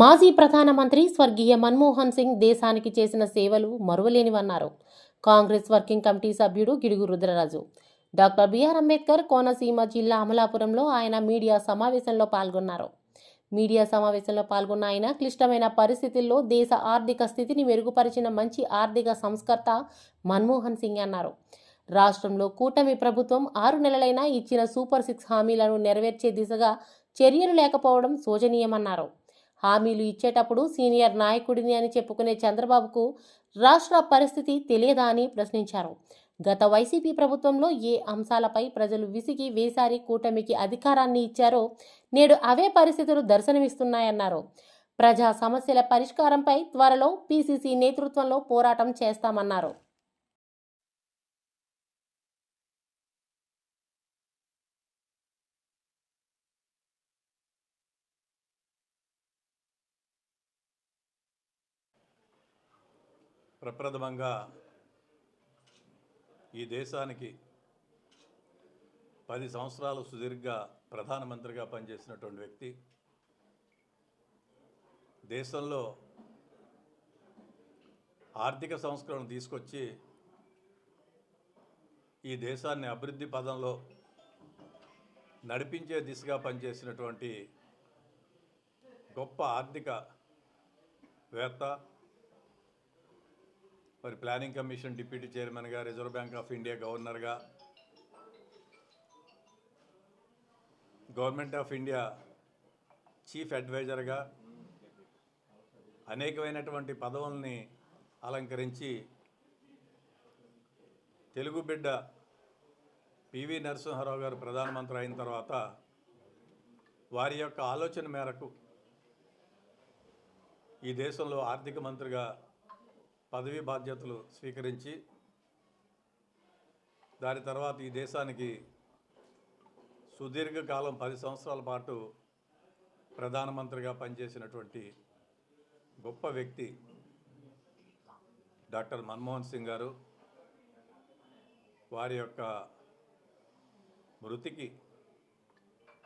మాజీ ప్రధానమంత్రి స్వర్గీయ మన్మోహన్ సింగ్ దేశానికి చేసిన సేవలు మరువలేనివన్నారు. కాంగ్రెస్ వర్కింగ్ కమిటీ సభ్యుడు Gidugu Rudraraju. Doctor B R Ambedkar Konaseema జిల్లా అమలాపురంలో ఆయన మీడియా సమావేశంలో పాల్గొన్నారు. మీడియా సమావేశంలో పాల్గొన్న ఆయన క్లిష్టమైన పరిస్థితుల్లో దేశ ఆర్థిక స్థితిని మెరుగుపరిచిన మంచి ఆర్థిక సంస్కర్త మన్మోహన్ సింగ్ అన్నారు. రాష్ట్రంలో కూటమి ప్రభుత్వం ఆరు నెలలైనా ఇచ్చిన సూపర్ సిక్స్ హామీలను నెరవేర్చే దిశగా చర్యలు లేకపోవడం శోచనీయమన్నారు. హామీలు ఇచ్చేటప్పుడు సీనియర్ నాయకుడిని అని చెప్పుకునే చంద్రబాబుకు రాష్ట్ర పరిస్థితి తెలియదా అని ప్రశ్నించారు. గత వైసీపీ ప్రభుత్వంలో ఏ అంశాలపై ప్రజలు విసిగి వేసారి కూటమికి అధికారాన్ని ఇచ్చారో నేడు అవే పరిస్థితులు దర్శనమిస్తున్నాయన్నారు. ప్రజా సమస్యల పరిష్కారంపై త్వరలో పీసీసీ నేతృత్వంలో పోరాటం చేస్తామన్నారు. ప్రప్రథమంగా ఈ దేశానికి పది సంవత్సరాలు సుదీర్ఘ ప్రధానమంత్రిగా పనిచేసినటువంటి వ్యక్తి. దేశంలో ఆర్థిక సంస్కరణ తీసుకొచ్చి ఈ దేశాన్ని అభివృద్ధి పదంలో నడిపించే దిశగా పనిచేసినటువంటి గొప్ప ఆర్థిక వేత్త మరి ప్లానింగ్ కమిషన్ డిప్యూటీ చైర్మన్గా రిజర్వ్ బ్యాంక్ ఆఫ్ ఇండియా గవర్నర్గా గవర్నమెంట్ ఆఫ్ ఇండియా చీఫ్ అడ్వైజర్గా అనేకమైనటువంటి పదవుల్ని అలంకరించి తెలుగు బిడ్డ పివి నరసింహారావు గారు ప్రధానమంత్రి అయిన తర్వాత వారి యొక్క ఆలోచన మేరకు ఈ దేశంలో ఆర్థిక మంత్రిగా పదవీ బాధ్యతలు స్వీకరించి దాని తర్వాత ఈ దేశానికి సుదీర్ఘకాలం పది సంవత్సరాల పాటు ప్రధానమంత్రిగా పనిచేసినటువంటి గొప్ప వ్యక్తి డాక్టర్ మన్మోహన్ సింగ్ గారు వారి యొక్క మృతికి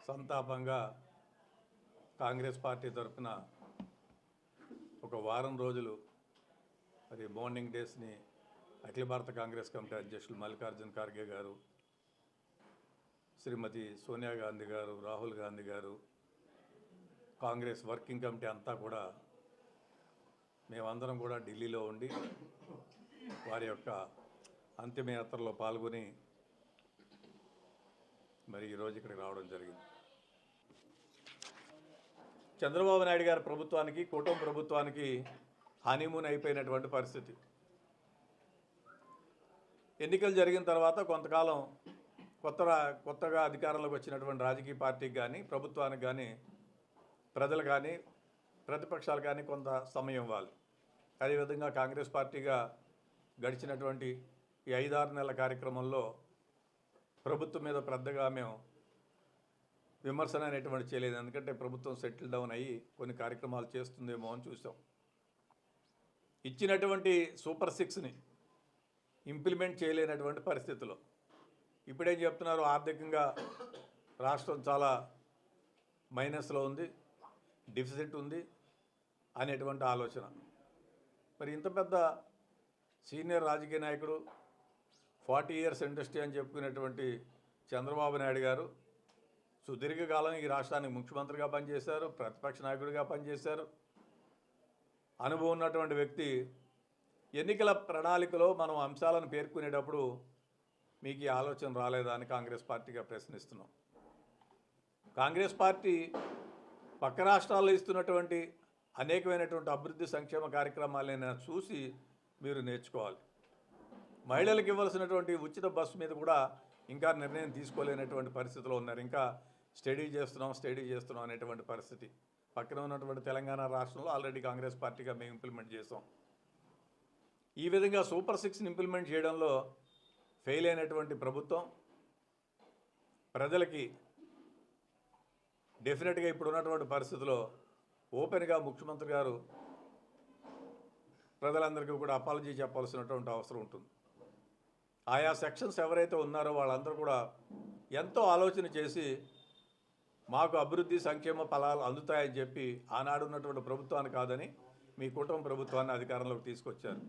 సంతాపంగా కాంగ్రెస్ పార్టీ తరఫున ఒక వారం రోజులు మరి మార్నింగ్ డేస్ని అఖిల భారత కాంగ్రెస్ కమిటీ అధ్యక్షులు మల్లికార్జున్ ఖార్గే గారు శ్రీమతి సోనియా గాంధీ గారు రాహుల్ గాంధీ గారు కాంగ్రెస్ వర్కింగ్ కమిటీ అంతా కూడా మేమందరం కూడా ఢిల్లీలో ఉండి వారి యొక్క అంతిమయాత్రలో పాల్గొని మరి ఈరోజు ఇక్కడికి రావడం జరిగింది. చంద్రబాబు నాయుడు గారి ప్రభుత్వానికి కూటమి ప్రభుత్వానికి హనీమూన్ అయిపోయినటువంటి పరిస్థితి. ఎన్నికలు జరిగిన తర్వాత కొంతకాలం కొత్త కొత్తగా అధికారంలోకి వచ్చినటువంటి రాజకీయ పార్టీకి కానీ ప్రభుత్వానికి కానీ ప్రజలు కానీ ప్రతిపక్షాలు కానీ కొంత సమయం ఇవ్వాలి. అదేవిధంగా కాంగ్రెస్ పార్టీగా గడిచినటువంటి ఈ ఐదారు నెలల కార్యక్రమంలో ప్రభుత్వం మీద పెద్దగా మేము విమర్శన అనేటువంటి చేయలేదు. ఎందుకంటే ప్రభుత్వం సెటిల్ డౌన్ అయ్యి కొన్ని కార్యక్రమాలు చేస్తుందేమో అని చూసాం. ఇచ్చినటువంటి సూపర్ సిక్స్ని ఇంప్లిమెంట్ చేయలేనటువంటి పరిస్థితిలో ఇప్పుడేం చెప్తున్నారు? ఆర్థికంగా రాష్ట్రం చాలా మైనస్లో ఉంది డిఫిసిట్ ఉంది అనేటువంటి ఆలోచన. మరి ఇంత పెద్ద సీనియర్ రాజకీయ నాయకుడు ఫార్టీ ఇయర్స్ ఇండస్ట్రీ అని చెప్పుకునేటువంటి చంద్రబాబు నాయుడు గారు సుదీర్ఘకాలం ఈ రాష్ట్రానికి ముఖ్యమంత్రిగా పనిచేశారు ప్రతిపక్ష నాయకుడిగా పనిచేశారు. అనుభవం ఉన్నటువంటి వ్యక్తి ఎన్నికల ప్రణాళికలో మనం అంశాలను పేర్కొనేటప్పుడు మీకు ఈ ఆలోచన రాలేదా అని కాంగ్రెస్ పార్టీగా ప్రశ్నిస్తున్నాం. కాంగ్రెస్ పార్టీ పక్క రాష్ట్రాల్లో ఇస్తున్నటువంటి అనేకమైనటువంటి అభివృద్ధి సంక్షేమ కార్యక్రమాలను చూసి మీరు నేర్చుకోవాలి. మహిళలకు ఇవ్వాల్సినటువంటి ఉచిత బస్సు మీద కూడా ఇంకా నిర్ణయం తీసుకోలేనటువంటి పరిస్థితిలో ఉన్నారు. ఇంకా స్టడీ చేస్తున్నాం స్టడీ చేస్తున్నాం అనేటువంటి పరిస్థితి. పక్కన ఉన్నటువంటి తెలంగాణ రాష్ట్రంలో ఆల్రెడీ కాంగ్రెస్ పార్టీగా మేము ఇంప్లిమెంట్ చేసాం. ఈ విధంగా సూపర్ సిక్స్ని ఇంప్లిమెంట్ చేయడంలో ఫెయిల్ అయినటువంటి ప్రభుత్వం ప్రజలకి డెఫినెట్గా ఇప్పుడు ఉన్నటువంటి పరిస్థితిలో ఓపెన్గా ముఖ్యమంత్రి గారు ప్రజలందరికీ కూడా అపాలజీ చెప్పాల్సినటువంటి అవసరం ఉంటుంది. ఆయా సెక్షన్స్ ఎవరైతే ఉన్నారో వాళ్ళందరూ కూడా ఎంతో ఆలోచన చేసి మాకు అభివృద్ధి సంక్షేమ ఫలాలు అందుతాయని చెప్పి ఆనాడు ఉన్నటువంటి ప్రభుత్వాన్ని కాదని మీ కుటుంబ ప్రభుత్వాన్ని అధికారంలోకి తీసుకొచ్చారు.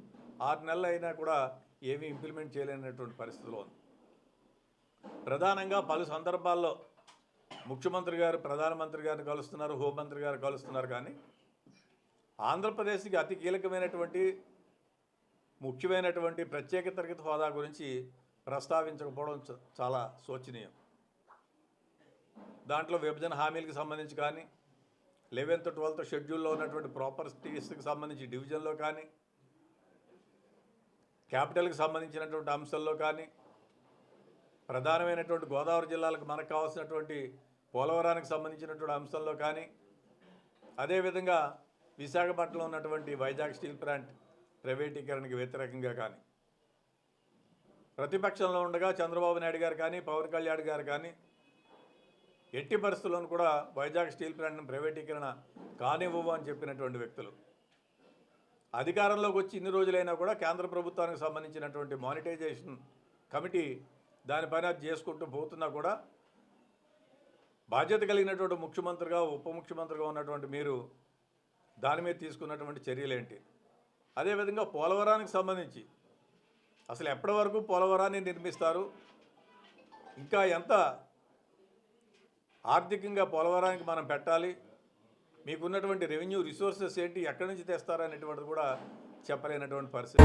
ఆరు నెలలు అయినా కూడా ఏమీ ఇంప్లిమెంట్ చేయలేనటువంటి పరిస్థితిలో ఉంది. ప్రధానంగా పలు సందర్భాల్లో ముఖ్యమంత్రి గారు ప్రధానమంత్రి గారిని కలుస్తున్నారు హోంమంత్రి గారు కలుస్తున్నారు కానీ ఆంధ్రప్రదేశ్కి అతి కీలకమైనటువంటి ముఖ్యమైనటువంటి ప్రత్యేక తరగతి హోదా గురించి ప్రస్తావించకపోవడం చ- చాలా శోచనీయం. దాంట్లో విభజన హామీలకు సంబంధించి కానీ లెవెన్త్ ట్వెల్త్ షెడ్యూల్లో ఉన్నటువంటి ప్రాపర్టీస్కి సంబంధించి డివిజన్లో కానీ క్యాపిటల్కి సంబంధించినటువంటి అంశాల్లో కానీ ప్రధానమైనటువంటి గోదావరి జిల్లాలకు మనకు కావాల్సినటువంటి పోలవరానికి సంబంధించినటువంటి అంశంలో కానీ అదేవిధంగా విశాఖపట్నంలో ఉన్నటువంటి వైజాగ్ స్టీల్ ప్లాంట్ ప్రైవేటీకరణకి వ్యతిరేకంగా కానీ ప్రతిపక్షంలో ఉండగా చంద్రబాబు నాయుడు గారు కానీ పవన్ కళ్యాణ్ గారు కానీ ఎట్టి పరిస్థితుల్లోనూ కూడా వైజాగ్ స్టీల్ ప్లాంట్ను ప్రైవేటీకరణ కానివ్వవు అని చెప్పినటువంటి వ్యక్తులు. అధికారంలోకి వచ్చి ఇన్ని రోజులైనా కూడా కేంద్ర ప్రభుత్వానికి సంబంధించినటువంటి మానిటైజేషన్ కమిటీ దానిపైన అది చేసుకుంటూ పోతున్నా కూడా బాధ్యత కలిగినటువంటి ముఖ్యమంత్రిగా ఉప ముఖ్యమంత్రిగా ఉన్నటువంటి మీరు దాని మీద తీసుకున్నటువంటి చర్యలేంటి? అదేవిధంగా పోలవరానికి సంబంధించి అసలు ఎప్పటి వరకు పోలవరాన్ని నిర్మిస్తారు? ఇంకా ఎంత ఆర్థికంగా పోలవరానికి మనం పెట్టాలి. మీకున్నటువంటి రెవెన్యూ రిసోర్సెస్ ఏంటి? ఎక్కడి నుంచి తెస్తారనేటువంటిది కూడా చెప్పలేనటువంటి పరిస్థితి.